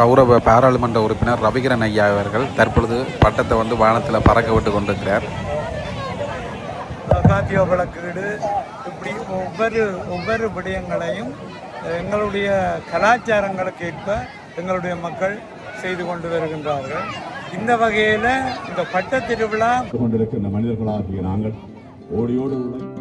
கௌரவ பாராளுமன்ற உறுப்பினர் ரவிகரன் ஐயா அவர்கள் தற்பொழுது பட்டத்தை வந்து வானத்தில் பறக்க விட்டு கொண்டிருக்கிறார். காத்திய வழக்கீடு இப்படி ஒவ்வொரு ஒவ்வொரு விடயங்களையும் எங்களுடைய கலாச்சாரங்களுக்கு ஏற்ப எங்களுடைய மக்கள் செய்து கொண்டு வருகின்றார்கள். இந்த வகையில் இந்த பட்ட திருவிழா கொண்டிருக்கின்ற மனிதர்களாகிய நாங்கள் ஓடியோடு உள்ள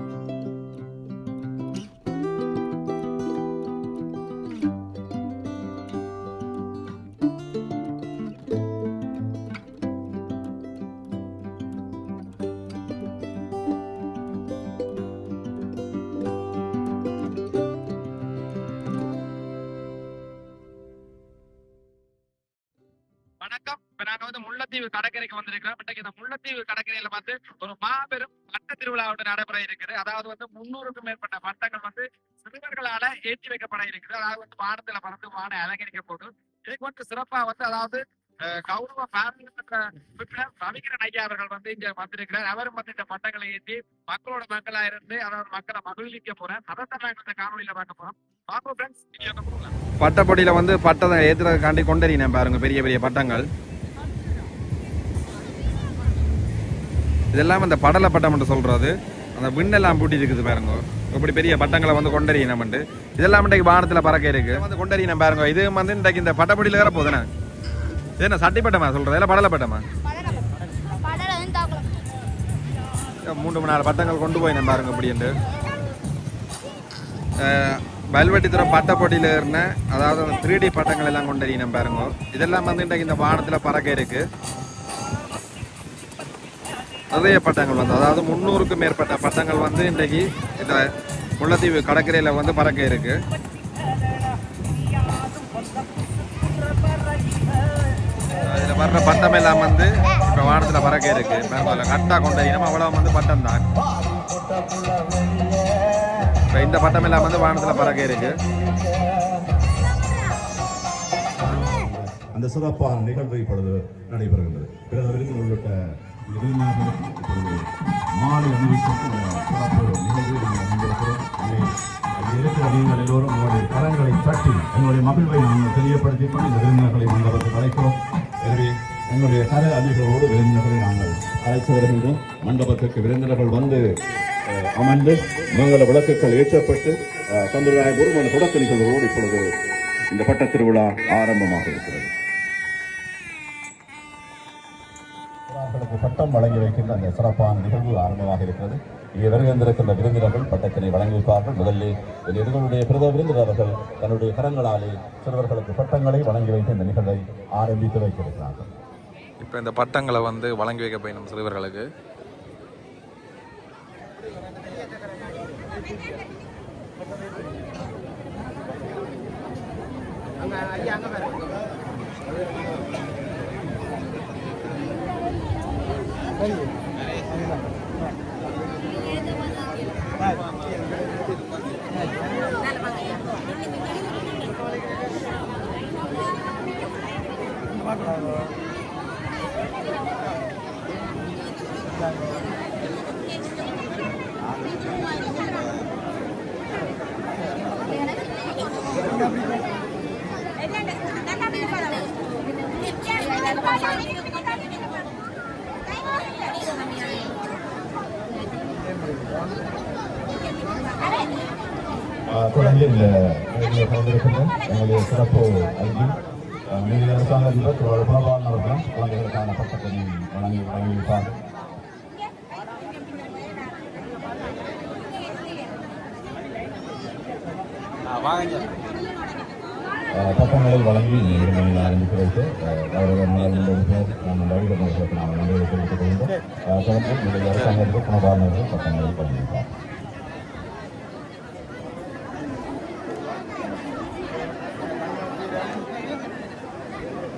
முல்லைத்தீவு கடற்கரைக்கு வந்திருக்கிறோம் இன்றைக்கு இந்த முல்லைத்தீவு கடற்கரையில வந்து ஒரு மாபெரும் பட்ட திருவிழா ஒன்று நடைபெற இருக்குது அதாவது வந்து முன்னூறுக்கும் மேற்பட்ட பட்டங்கள் வந்து சிறுவர்களால ஏற்றி வைக்கப்பட இருக்குது அதாவது வந்து வானத்துல பறந்து வான அலங்கரிக்க போது இதுக்கு வந்து சிறப்பா வந்து அதாவது கௌரவ பாராளுமன்ற உறுப்பினர் ரவிகரன் ஐயா அவர்கள் வந்து இங்க வந்திருக்கிறார். அவரும் வந்து இந்த பட்டங்களை ஏற்றி மக்களோட மக்களா இருந்து அதாவது மக்களை மகிழ்விக்க போறேன் அதைத்தான் நாங்க இந்த காணொலியில பார்க்க போறோம். பாப்போம் ஃப்ரெண்ட்ஸ் வந்து பட்டத்தை ஏற்றுறதுக்காண்டி கொண்டறினேன் பாருங்க பெரிய பெரிய பட்டங்கள். இதெல்லாம் இந்த படலை பட்டம் என்று சொல்றது. அந்த விண்ணெல்லாம் பூட்டி இருக்குது பாருங்க. இப்படி பெரிய பட்டங்களை வந்து கொண்டறியணும் இதெல்லாம் இன்றைக்கு வானத்தில் பறக்க இருக்கு. வந்து கொண்டறி நம்ம பாருங்க. இது வந்து இன்றைக்கு இந்த பட்டப்படியில் வேற போதுண்ணே இது என்ன சட்டிப்பட்டமா சொல்கிறது இல்லை படலை பட்டமா? மூன்று மணி நாலு பட்டங்கள் கொண்டு போய் நான் பாருங்க அப்படின்ட்டு வல்வெட்டித்துறை பட்டப்பொடியில் இருந்தேன் அதாவது அந்த த்ரீ டி பட்டங்கள் எல்லாம் கொண்டு நம்ம பாருங்க. இதெல்லாம் வந்து இன்றைக்கு இந்த வானத்தில் பறக்க இருக்கு. நிறைய பட்டங்கள் வந்து அதாவது முந்நூறுக்கும் மேற்பட்ட பட்டங்கள் வந்து இன்றைக்கு இந்த முல்லைத்தீவு கடற்கரையில் வந்து பறக்க இருக்கு. இதில் வர்ற பட்டம் எல்லாம் வந்து இப்போ வானத்தில் பறக்க இருக்கு. பாருங்க கட்டா கொண்டு அவ்வளோ வந்து பட்டம் தான் இப்போ இந்த பட்டம் எல்லாம் வந்து வானத்தில் பறக்க இருக்கு. அந்த சிறப்பான நிகழ்வு இப்பொழுது நடைபெறுகின்றது. பிறகு உள்ளிட்ட மாலை அணிவிக்கும் சிறப்பு நிகழ்வு இருக்கிற நீங்கள் எல்லோரும் உங்களுடைய கரங்களை தட்டி எங்களுடைய மகிழ்வை நாங்கள் தெரியப்படுத்திக் கொண்டு இந்த விருந்தினர்களை மண்டபத்துக்கு அழைக்கிறோம் எனவே எங்களுடைய கர அதிகளோடு விருந்தினர்களை நாங்கள் அழைத்து வருகின்றோம் விருந்தினர்கள் வந்து அமர்ந்து மங்கள விளக்குகள் ஏற்றப்பட்டு சம்பிரதாய தொடக்க நிகழ்வுகளோடு இப்பொழுது இந்த பட்டத் திருவிழா ஆரம்பமாக இருக்கிறது. அவர்களுக்கு பட்டம் வழங்கி வைக்கின்ற அந்த சிறப்பான நிகழ்வு ஆரம்பமாக இருக்கிறது. இங்கே வருகின்றிருக்கின்ற விருந்தினர்கள் பட்டத்தினை வழங்கி வைப்பார்கள் முதலில் எதிர்களுடைய பிரத விருந்தினர்கள் தன்னுடைய கரங்களாலே சிறுவர்களுக்கு பட்டங்களை வழங்கி வைத்து இந்த நிகழ்வை ஆரம்பித்து வைத்திருக்கிறார்கள். இப்போ இந்த பட்டங்களை வந்து வழங்கி வைக்க போயிடும் சிறுவர்களுக்கு. ஆஹ் தொடர்ந்து இந்த நிகழ்ச்சியை கலந்திருக்கின்ற எங்களுடைய சிறப்பு அல்கி நீதி அரசாங்க அதிபர் திரு பிரபாகரன் அவர்களும் குழந்தைகளுக்கான பட்டத்தினை வழங்கி வழங்கி வைப்பார்கள் ஆஹ் பட்டங்களை வழங்கி கௌரவ நாடாளுமன்ற உறுப்பினர் நாம் ரவிகரன் அவர்களுக்கு நாம் நன்றி தெரிவித்துக் கொள்கின்றோம் ஆஹ் தொடர்ந்து நீதி அரசாங்க அதிபர் குணபாலன் அவர்கள் பட்டங்களை வழங்கி வைப்பார்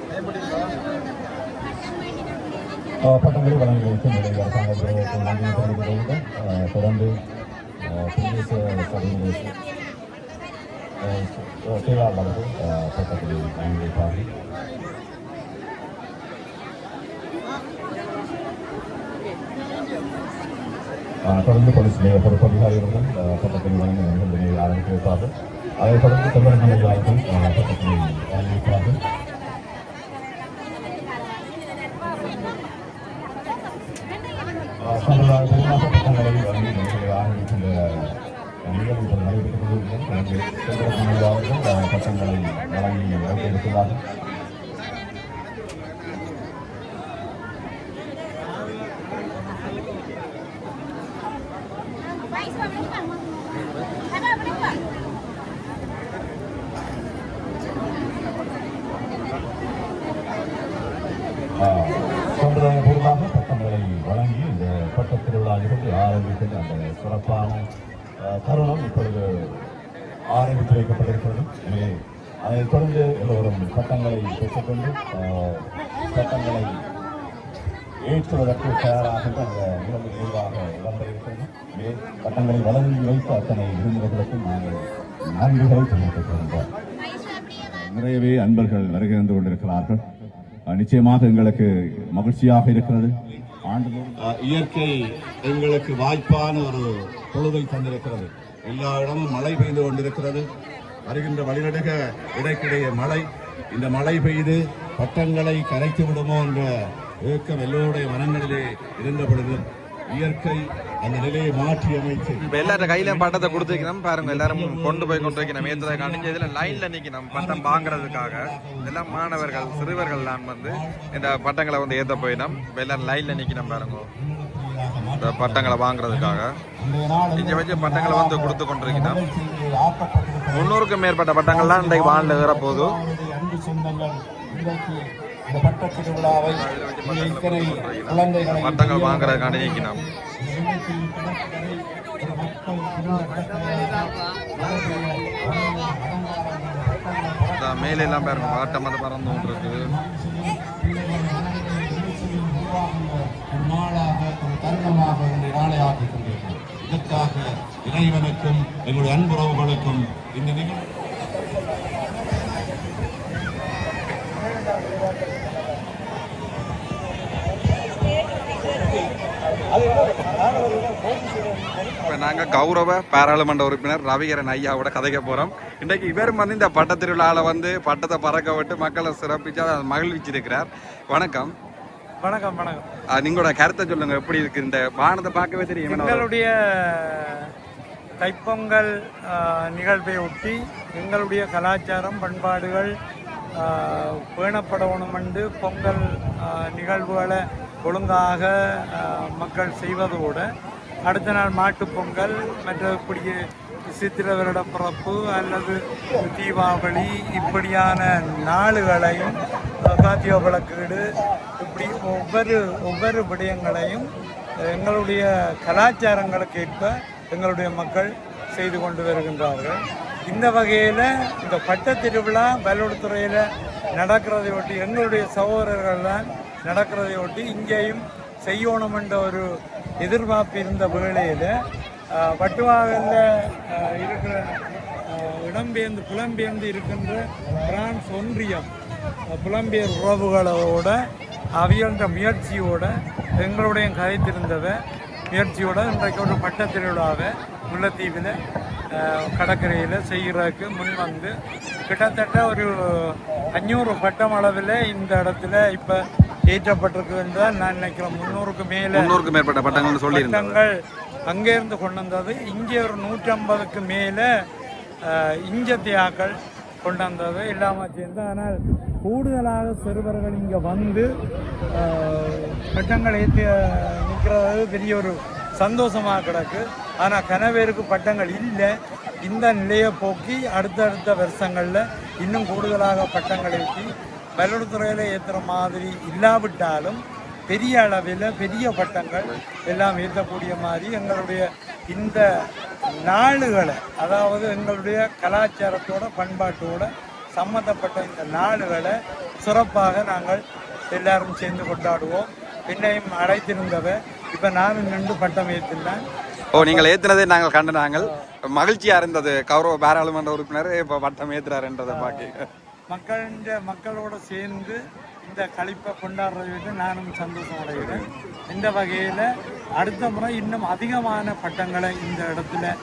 ஆஹ் பட்டங்களை வழங்கி வைத்து நிலை அரசாங்க அதிபர்களுக்கு நன்றி தெரிவித்துக் கொள்கின்றோம் ஆஹ் தொடர்ந்து ஆஹ் பிரதேச சபையிலே செயலாளர்கள் பட்டத்தை வழங்கி வைப்பார்கள் ஆஹ் தொடர்ந்து போலீஸ் நிலைய பொறுப்பு அதிகாரிகளுடன் ஆஹ் பட்டத்தை வழங்கி நிகழ்வினை ஆரம்பித்து வைப்பார்கள் அதைத் தொடர்ந்து தமிழக அதிகாரிகள் ஆஹ் பட்டத்தை வழங்கி வைப்பார்கள் நிகழ்வு நடைபெற்றுக் கொண்டிருக்கிறது அவர்கள் பட்டங்களை வழங்கி வைக்க சம்பிரதாயபூர்வமாக பட்டங்களை வழங்கி இந்த பட்ட திருவிழா நிகழ்ச்சி ஆரம்பித்தது அந்த சிறப்பான தருணம் இப்பொழுது ஆரம்பித்து வைக்கப்பட்டிருக்கிறது. எனவே அதைத் தொடர்ந்து எல்லோரும் பட்டங்களை பெற்றுக்கொண்டு சட்டங்களை பட்டங்களை ஏற்றுவதற்கு தயாராகின்ற அந்த நிகழ்வு நிர்வாக இடம்பெறுகிறது எனவே பட்டங்களை வழங்கி வைத்த அத்தனை விருந்தினர்களுக்கும் நாங்கள் நன்றிகளை தெரிவித்துக் கொள்கின்றோம். நிறையவே அன்பர்கள் வருகை கொண்டிருக்கிறார்கள். நிச்சயமாக எங்களுக்கு மகிழ்ச்சியாக இருக்கிறது. இயற்கை எங்களுக்கு வாய்ப்பான ஒரு பொழுதை தந்திருக்கிறது. எல்லா இடமும் மழை பெய்து கொண்டிருக்கிறது. வருகின்ற வழிநடுக இடைக்கிடைய மழை. இந்த மழை பெய்து பட்டங்களை கரைத்து விடுமோ என்ற ஏக்கம் எல்லோருடைய மனங்களிலே இருந்த பொழுது இயற்கை அந்த நிலையை மாற்றி அமைத்து. இப்ப எல்லாரும் கையில பட்டத்தை கொடுத்துருக்கணும் பாருங்க எல்லாரும் கொண்டு போய் கொண்டு வைக்கணும். ஏற்றதை காணிஞ்ச இதுல லைன்ல நிக்கணும். பட்டம் வாங்குறதுக்காக. எல்லாம் மாணவர்கள் சிறுவர்கள் நான் வந்து இந்த பட்டங்களை வந்து ஏத்த போயிடும். இப்ப எல்லாரும் லைன்ல நிக்கணும் பாருங்க. இந்த பட்டங்களை வாங்குறதுக்காக. இங்க வச்சு பட்டங்களை வந்து கொடுத்து கொண்டிருக்கணும். முன்னூறுக்கும் மேற்பட்ட பட்டங்கள்லாம் இன்றைக்கு வானில் ஏற போகுது பட்டங்கள் வாங்குறதுக்காண்டி நிக்கணும். இந்த பாருங்க பட்டம் வந்து பறந்து கொண்டிருக்கு. இதற்காக இறைவனுக்கும் எங்களுடைய அன்புறவுகளுக்கும் இந்த நிகழ்வு இப்போ நாங்கள் கௌரவ பாராளுமன்ற உறுப்பினர் ரவிகரன் ஐயாவோட கதைக்க போகிறோம் இன்றைக்கு இவரும் வந்து இந்த பட்ட திருவிழாவில் வந்து பட்டத்தை பறக்க விட்டு மக்களை சிறப்பிச்சு அதை மகிழ்விச்சிருக்கிறார். வணக்கம். வணக்கம் வணக்கம். நீங்களோட கருத்தை சொல்லுங்க. எப்படி இருக்கு? இந்த வானத்தை பார்க்கவே தெரியும். எங்களுடைய தைப்பொங்கல் நிகழ்வை ஒட்டி எங்களுடைய கலாச்சாரம் பண்பாடுகள் பேணப்படணும் என்று பொங்கல் நிகழ்வுகளை ஒழுங்காக மக்கள் செய்வதோடு அடுத்த நாள் மாட்டுப்பொங்கல் மற்றபடி சித்திர வருட பிறப்பு அல்லது தீபாவளி இப்படியான நாளுகளையும் காத்திய விளக்கீடு இப்படி ஒவ்வொரு ஒவ்வொரு விடயங்களையும் எங்களுடைய கலாச்சாரங்களுக்கு ஏற்ப எங்களுடைய மக்கள் செய்து கொண்டு வருகின்றார்கள். இந்த வகையில் இந்த பட்ட திருவிழா வல்லுத்துறையில் நடக்கிறதை ஒட்டி எங்களுடைய சகோதரர்கள் தான் நடக்கிறதை ஒட்டி இங்கேயும் செய்யணும் என்ற ஒரு எதிர்பார்ப்பு இருந்த வேளையில் வட்டுவாகலில் இருக்கிற இடம்பெயர்ந்து புலம்பெயர்ந்து இருக்கின்ற பிரான்ஸ் ஒன்றியம் புலம்பெயர் உறவுகளோட அவியன்ற முயற்சியோட எங்களுடைய கதைத்திருந்தவ முயற்சியோட இன்றைக்கு ஒரு பட்ட திருவிழாவை முல்லைத்தீவில் கடற்கரையில் செய்கிறதுக்கு முன் வந்து கிட்டத்தட்ட ஒரு அஞ்சூறு பட்டம் அளவில் இந்த இடத்துல இப்போ ஏற்றப்பட்டிருக்குன்னு தான் நான் நினைக்கிறேன் முந்நூறுக்கு மேலே முன்னூறுக்கும் மேற்பட்ட பட்டங்கள் அங்கேருந்து கொண்டு வந்தது இங்கே ஒரு நூற்றம்பதுக்கு மேலே இஞ்சத்தியாக்கள் கொண்டு வந்தது இல்லாமல் சேர்ந்து ஆனால் கூடுதலாக சிறுவர்கள் இங்கே வந்து பட்டங்கள் ஏற்றி நிற்கிறது பெரிய ஒரு சந்தோஷமாக கிடக்கு. ஆனால் கனவேருக்கு பட்டங்கள் இல்லை. இந்த நிலையை போக்கி அடுத்தடுத்த வருஷங்களில் இன்னும் கூடுதலாக பட்டங்கள் ஏற்றி பல்லுத்துறையில் ஏற்றுற மாதிரி இல்லாவிட்டாலும் பெரிய அளவில் பெரிய பட்டங்கள் எல்லாம் ஏற்றக்கூடிய மாதிரி எங்களுடைய இந்த நாடுகளை அதாவது எங்களுடைய கலாச்சாரத்தோட பண்பாட்டோட சம்மந்தப்பட்ட இந்த நாடுகளை சிறப்பாக நாங்கள் எல்லாரும் சேர்ந்து கொண்டாடுவோம். என்னையும் அழைத்திருந்தவ இப்போ நானும் நின்று பட்டம் ஏற்றினேன். ஓ நீங்கள் ஏற்றினதை நாங்கள் கண்டு நாங்கள் மகிழ்ச்சியாக இருந்தது. கௌரவ பாராளுமன்ற உறுப்பினர் இப்போ பட்டம் ஏற்றுறாருன்றதை பார்க்க மக்களின் மக்களோடு சேர்ந்து இந்த கழிப்பை கொண்டாடுறது நானும் சந்தோஷம் அடைகிறேன். இந்த வகையில் அடுத்த முறை இன்னும் அதிகமான பட்டங்களை இந்த இடத்துல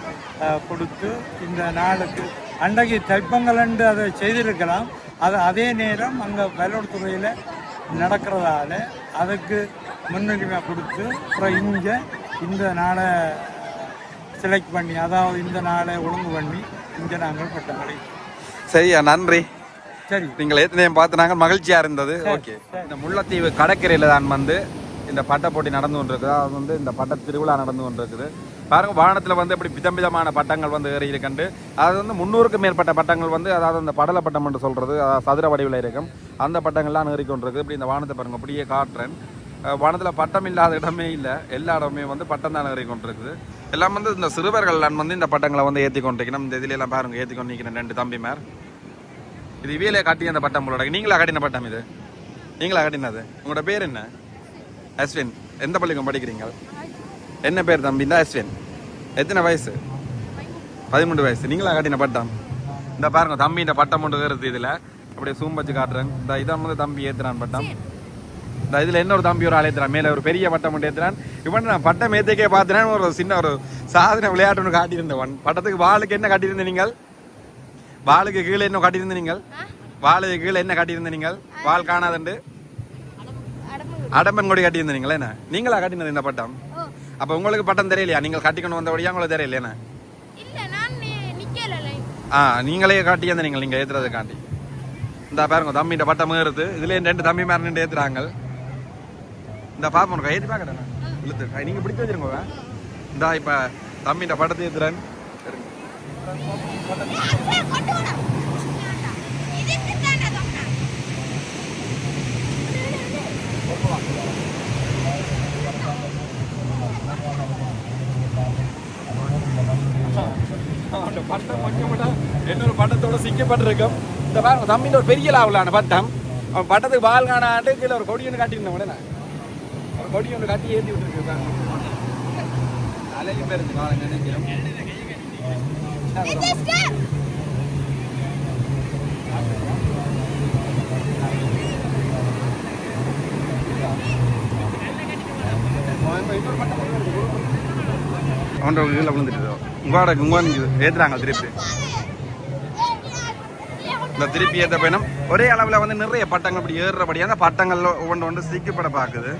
கொடுத்து இந்த நாளுக்கு அன்றைக்கு தைப்பங்கலண்டு அதை செய்திருக்கலாம். அது அதே நேரம் அங்கே துறையில் நடக்கிறதால அதுக்கு முன்னுரிமை கொடுத்து அப்புறம் இங்கே இந்த நாளை செலக்ட் பண்ணி அதாவது இந்த நாளை ஒழுங்கு பண்ணி இங்கே நாங்கள் பட்டங்களை சரியா நன்றி. சரி. நீங்கள் ஏற்கனவே பார்த்து நாங்கள் மகிழ்ச்சியா இருந்தது. ஓகே. இந்த முல்லைத்தீவு கடற்கரையில தான் வந்து இந்த பட்ட போட்டி நடந்து கொண்டிருக்குது. அது வந்து இந்த பட்ட திருவிழா நடந்து கொண்டிருக்குது. பாருங்க வானத்துல வந்து இப்படி விதம் விதமான பட்டங்கள் வந்து ஏறி இருக்கண்டு அது வந்து முந்நூறுக்கும் மேற்பட்ட பட்டங்கள் வந்து அதாவது அந்த படல பட்டம் என்று சொல்றது அதாவது சதுர வடிவில் இருக்கும். அந்த பட்டங்கள்லாம் ஏறி கொண்டிருக்கு இப்படி இந்த வானத்தை பாருங்க அப்படியே காட்டுறேன். வானத்துல பட்டம் இல்லாத இடமே இல்லை. எல்லா இடமே வந்து பட்டம் தான் ஏறி கொண்டிருக்குது. எல்லாம் வந்து இந்த சிறுவர்கள் நான் வந்து இந்த பட்டங்களை வந்து ஏற்றி கொண்டிருக்கணும். இந்த இதுல எல்லாம் பாருங்க ஏற்றி கொண்டு நிற்கிறேன் ரெண்டு தம்பிமார். இது இவையிலே காட்டி அந்த பட்டம் போல நீங்களா காட்டின பட்டம் இது? நீங்களா காட்டினது? உங்களோட பேர் என்ன? அஸ்வின். எந்த பள்ளிக்கும் படிக்கிறீங்க? என்ன பேர் தம்பி? இந்த அஸ்வின். எத்தனை வயசு? பதிமூன்று வயசு. நீங்களா காட்டின பட்டம்? இந்த பாருங்க தம்பி இந்த பட்டம் ஒன்று வருது இதில். அப்படியே சூம் வச்சு காட்டுறேன். இந்த இதான் வந்து தம்பி ஏற்றுறான் பட்டம். இந்த இதில் இன்னொரு தம்பி ஒரு ஆள் ஏற்றுறான் மேலே ஒரு பெரிய பட்டம் ஒன்று ஏற்றுறான் இவன் நான் பட்டம் ஏத்திக்கே பார்த்துறேன். ஒரு சின்ன ஒரு சாதனை விளையாட்டு ஒன்று காட்டியிருந்தவன். பட்டத்துக்கு வாளுக்கு என்ன காட்டியிருந்த நீங்கள்? வாளுக்கு கீழே என்ன காட்டியிருந்த நீங்கள்? வாளுக்கு கீழே என்ன காட்டியிருந்த நீங்கள்? வால் காணாதண்டு. அடம்பு அடம்பன் கொடி காட்டியிருந்த நீங்கள் என்ன? நீங்களா காட்டினது இந்த பட்டம்? அப்ப உங்களுக்கு பட்டம் தெரியலையா? நீங்கள் கட்டிக்கணும் வந்தபடியா உங்களுக்கு தெரியல என்ன? ஆ நீங்களே காட்டியிருந்த நீங்கள் நீங்க ஏத்துறதை காட்டி. இந்த பாருங்க தம்பிட்ட பட்டம் ஏறுது. இதுல ரெண்டு தம்பி மேல நின்று ஏத்துறாங்க? இந்த பாப்போம் ஏற்றி பார்க்கறேன் இழுத்து. நீங்க பிடிச்சு வச்சிருங்க இந்த இப்ப தம்பிட்ட பட்டத்தை ஏத்துறேன் இதுக்கு தானே சொன்னேன் அந்த பட்டம் கொஞ்சம் கூட இன்னொரு பட்டத்தோட சிக்கப்பட்டிருக்கும் இந்த பாருங்க தம்பின்ற ஒரு பெரிய லாவலான பட்டம் அவன் பட்டத்துக்கு பால் காணாட்டு கீழே ஒரு கொடி ஒன்று காட்டியிருந்தேன் உடனே ஒரு கொடி ஒன்று காட்டி ஏற்றி விட்டுருக்கு பாருங்க அலையும் பேருந்து பாருங்க நினைக்கிறோம் அவன் இதில் விழுந்துட்டு உங்களோட உங்க ஏற்றுறாங்க திருப்பி. இந்த திருப்பி ஏற்ற பயணம் ஒரே அளவில் வந்து நிறைய பட்டங்கள் இப்படி ஏறுறபடி அந்த பட்டங்கள் ஒன்று ஒன்று சீக்கப்பட பார்க்குது.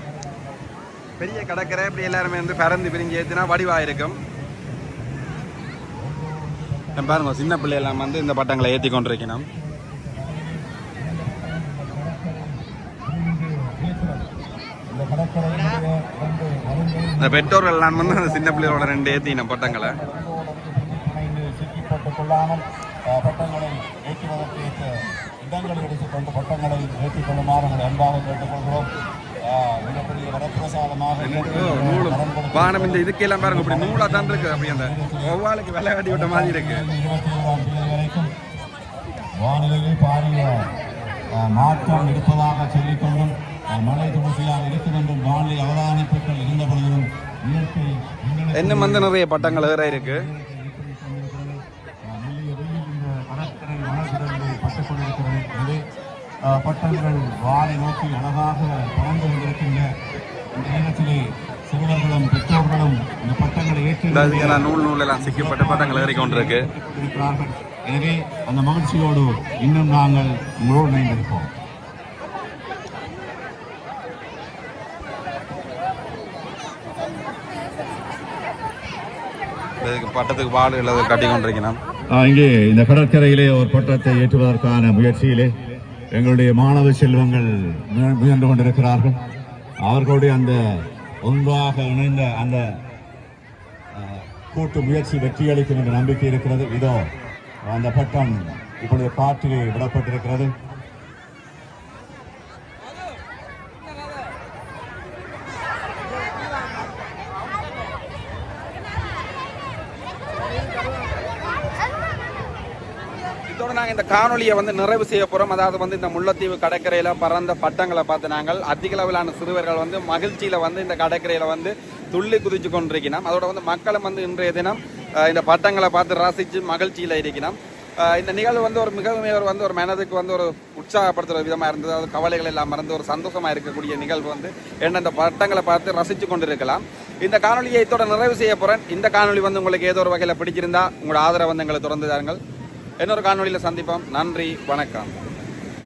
பெரிய கடற்கரை இப்படி எல்லாருமே வந்து பறந்து பிரிஞ்சு ஏற்றினா வடிவாக இருக்கும். பாருங்க சின்ன பிள்ளையெல்லாம் வந்து இந்த பட்டங்களை ஏற்றி கொண்டிருக்கணும். இந்த பெற்றோர்கள் எல்லாம் வந்து அந்த சின்ன பிள்ளைகளோட ரெண்டு ஏற்றின பட்டங்களை. கொள்ளாமல் பட்டங்களை ஏற்றுவதற்கு ஏற்ற இடங்களை எடுத்துக்கொண்டு பட்டங்களை ஏற்றிக்கொள்ளுமாறு அன்பாக கேட்டுக்கொள்கிறோம். நூலும் வானம் இந்த இதுக்கெல்லாம் பாருங்க இப்படி நூலா தான் இருக்கு. அப்படி அந்த ஒவ்வாளுக்கு விலை கட்டி விட்ட மாதிரி இருக்கு. வானிலையில் பாரிய மாற்றம் இருப்பதாக சொல்லிக்கொண்டும் மழை தொடர்ச்சியாக இருக்கும் என்றும் வானிலை அவதானிப்புகள் இருந்த பொழுதும் இயற்கை என்ன வந்து நிறைய பட்டங்கள் ஏற இருக்கு. பட்டங்கள் வானை நோக்கி அழகாக பறந்து கொண்டிருக்கின்ற இந்த நேரத்திலே சிறுவர்களும் பெற்றோர்களும் இந்த பட்டங்களை ஏற்றி நூல் நூல் எல்லாம் சிக்கப்பட்டு பட்டங்கள் ஏறி கொண்டிருக்கு. இருக்கிறார்கள். எனவே அந்த மகிழ்ச்சியோடு இன்னும் நாங்கள் உங்களோடு இணைந்திருப்போம். இதுக்கு பட்டத்துக்கு பால் இல்லாத கட்டி கொண்டிருக்கணும் இங்கே இந்த கடற்கரையிலே ஒரு பட்டத்தை ஏற்றுவதற்கான முயற்சியிலே எங்களுடைய மாணவ செல்வங்கள் முயன்று கொண்டிருக்கிறார்கள். அவர்களுடைய அந்த ஒன்றாக இணைந்த அந்த கூட்டு முயற்சி வெற்றியளிக்கும் என்ற நம்பிக்கை இருக்கிறது. இதோ அந்த பட்டம் இப்பொழுது காற்றிலே விடப்பட்டிருக்கிறது இதோட நாங்கள் இந்த காணொலியை வந்து நிறைவு செய்ய போகிறோம் அதாவது வந்து இந்த முல்லைத்தீவு கடற்கரையில் பறந்த பட்டங்களை பார்த்து நாங்கள் அதிக அளவிலான சிறுவர்கள் வந்து மகிழ்ச்சியில் வந்து இந்த கடற்கரையில் வந்து துள்ளி குதிச்சு கொண்டிருக்கணும் அதோட வந்து மக்களும் வந்து இன்றைய தினம் இந்த பட்டங்களை பார்த்து ரசித்து மகிழ்ச்சியில் இருக்கணும் இந்த நிகழ்வு வந்து ஒரு மிகவும் ஒரு வந்து ஒரு மனதுக்கு வந்து ஒரு உற்சாகப்படுத்துகிற விதமாக இருந்தது. அது கவலைகள் எல்லாம் மறந்து ஒரு சந்தோஷமாக இருக்கக்கூடிய நிகழ்வு வந்து என்ன இந்த பட்டங்களை பார்த்து ரசித்து கொண்டிருக்கலாம். இந்த காணொலியை இதோட நிறைவு செய்ய போகிறேன் இந்த காணொலி வந்து உங்களுக்கு ஏதோ ஒரு வகையில் பிடிச்சிருந்தா உங்களோட ஆதரவு வந்து எங்களை தொடர்ந்து தாருங்கள். இன்னொரு காணொலியில் சந்திப்போம். நன்றி வணக்கம்.